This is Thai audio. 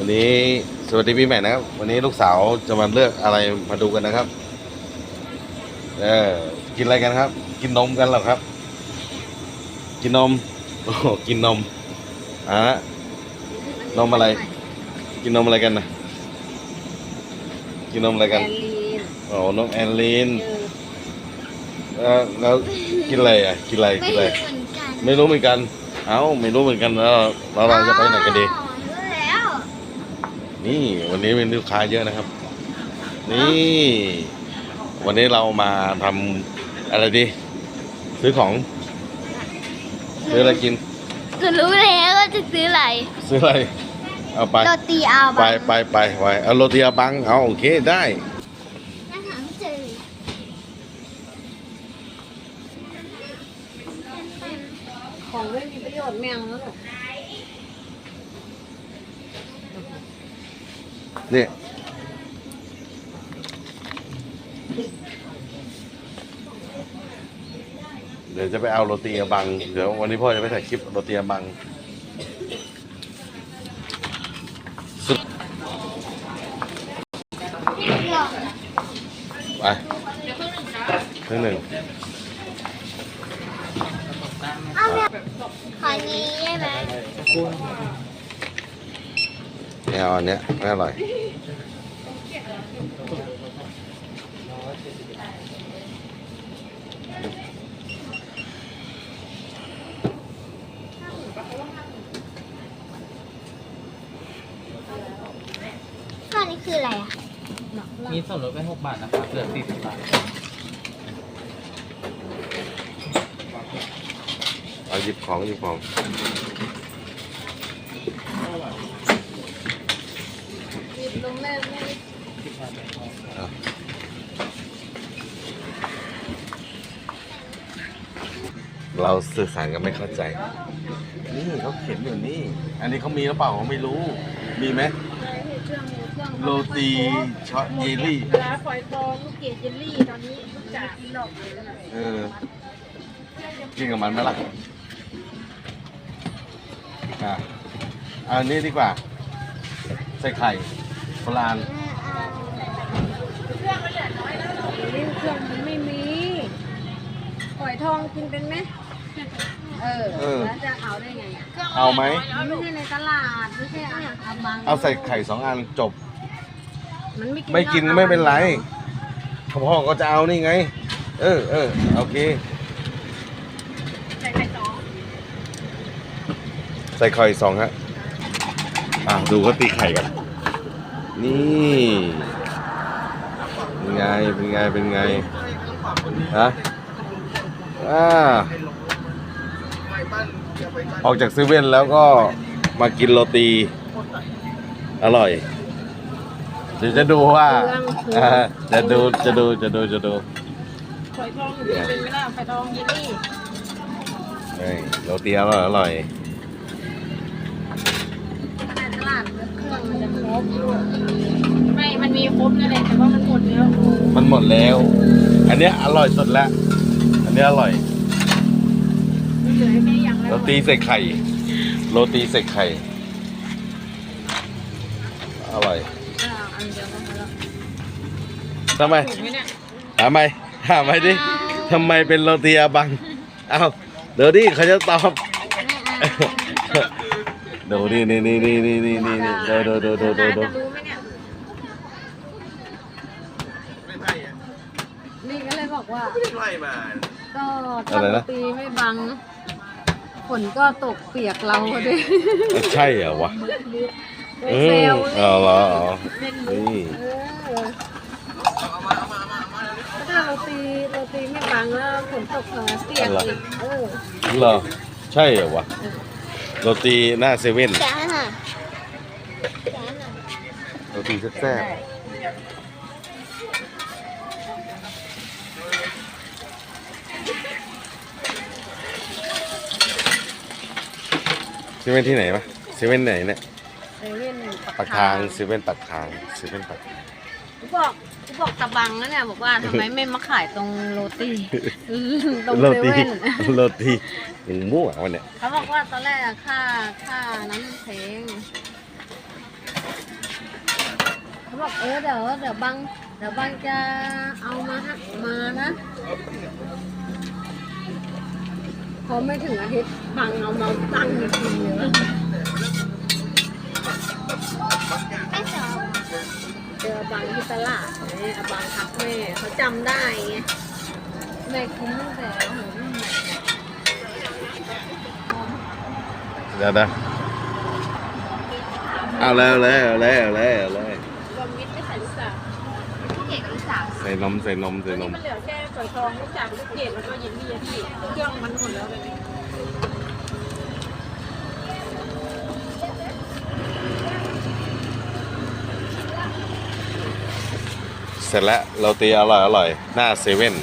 วันนี้สวัสดีปีใหม่นะครับ วันนี้ลูกสาวจะมาเลือกอะไรมาดูกันนะครับ เออกินอะไรกันครับ กินนมกันเหรอครับ กินนมโอ้โหกินนมอะนมอะไร กินนมอะไรกันนะกินนมอะไรกันแอลลีนโอ้นมแอนลีนเออเออแล้วกินอะไรอะ กินอะไรไม่กินอะไรรู้เหมือนกันไม่รู้เหมือนกัน เอ้าไม่รู้เหมือนกันแล้วเราเราจะไปไหนกันดีอ๋อรู้แล้ว นี่วันนี้เป็นลูกค้าเยอะนะครับ นี่ วันนี้เรามาทำอะไรดี ซื้อของ ซื้ออะไรกินหนูรู้แล้วว่าจะซื้ออะไร ซื้ออะไร เอาไป โรตีอาไปบังไปไปไปเอาโรตีอาบังเอาโอเคได้อาหารเจอของไม่มีประโยชน์แมวแล้วหรอ นี่เดี๋ยวจะไปเอาโรตีอาบัง เดี๋ยววันนี้พ่อจะไปถ่ายคลิปโรตีอาบังไปครึ่งหนึ่งอาเนี่ยขอนี้ได้ไหม ไม่เอาอันเนี้ยไม่อร่อยข้อนี้คืออะไรอะมีส่วนลดไป6บาทนะครับเหลือ40บาทเอาหยิบของหยิบของ หยิบ ลงแม่แม่เราสื่อสารกันไม่เข้าใจ นี่เขาเขียนอยู่นี่ อันนี้เขามีหรือเปล่าผมไม่รู้ มีไหมเครื่องเครื่องโรตีช็อตเยลลี่เวลาฝอยทองลูกเกดเยลลี่ตอนนี้ลูกจ่าหลอกเลยนะเออกินกับมันไหมล่ะอะเอาอันนี้ดีกว่า ใส่ไข่โบ ราณนี่เครื่องมันไม่มีฝอยทองกินเป็นไหมเออ แล้วจะเอาได้ไงอะเอาไหม ไม่ใช่ในตลาด ไม่ใช่อาหารอาบังเอาใส่ไข่สองอันจบ มันไม่กินไม่กินไม่เป็นไรพ่อก็จะเอานี่ไง เออเออโอเค ใส่ไข่สองใส่ไข่สองฮะอะดูเขาตีไข่กัน นี่เป็นไง เป็นไง เป็นไงฮะอ่าออกจากเซเว่นแล้วก็มากินโรตี อร่อย เดี๋ยวจะดูว่าอ่าจะดูจะดูจะดูจะดูฝอยทองกินเป็นไหมล่ะฝอยทองเยลลี่เฮ้ยโรตีอร่อยอร่อยในตลาดเครื่องมันจะ ครบไม่ มันมีครบนั่นแหละแต่ว่ามันหมดแล้วมันหมดแล้ว อันเนี้ยอร่อยสุดแล้วอันเนี้ยอร่อย มันเหลือให้แค่อย่างละโรตีใส่ไข่ โรตีใส่ไข่ อร่อยอ่าอันเดียวก็พอแล้วทำไมถูกไหมเนี่ยถามไมถามไมดิทำไมเป็นโรตีอาบัง เอ้า เดี๋ยวดิเขาจะตอบ ดูนี่นี่นี่นี่นี่นี่นี่นี่ดูดูดูดูดูดูจะรู้ไหมเนี่ยนี่ก็เลยบอกว่าก็ถ้าโรตีไม่บังฝนก็ตกเปียกเราดิใช่เหรอวะไปเอเซอลเอาเหรออ๋อเล่นมุกนี่เออถ้าโรตีโรตีไม่บังแล้วฝนตกมาเปียกอีกเออเหรอใช่เหรอวะ โรตีหน้าเซเว่นจานอะจานอะโรตีแซ่บๆเซเว่นที่ไหนปะเซเว่นไหนเนี่ย เซเว่น ปากทางเซเว่นปากทางเซเว่นปากทาง กูบอกกูบอกตะบังนะเนี่ยบอกว่าทำไมไม่มาขายตรงโรตีตรงโรเซตีเว่นโรตีหมูมั่ววันเนี่ยเขาบอกว่าตอนแรกอะค่าค่านั้นแพงบอกเออเดี๋ยวเดี๋ยวบังเดี๋ยวบังจะเอามาฮะมานะพอไม่ถึงอาทิตย์บังเอามาตั้งอยู่ทีเดียวไม่สอง เจอบังที่ตลาดเนี่ยบังทักแม่เขาจำได้ไงแม่กินตั้งแต่โอ้โหรุ่นไหนเนี่ยเดี๋ยวนะเอาเลยเอาเลยเอาเลยเอาเลยเอาเลยรวมมิตรไม่ใส่ลูกสาวพี่เด็กกับลูกสาวใส่นมใส่นมใส่นมมันเหลือแค่ฝอยทองลูกสาวลูกเกดแล้วก็ยินดีที่เครื่องมันหมดแล้วเลย เสร็จแล้วเราตีอร่อยอร่อยหน้าเซเว่น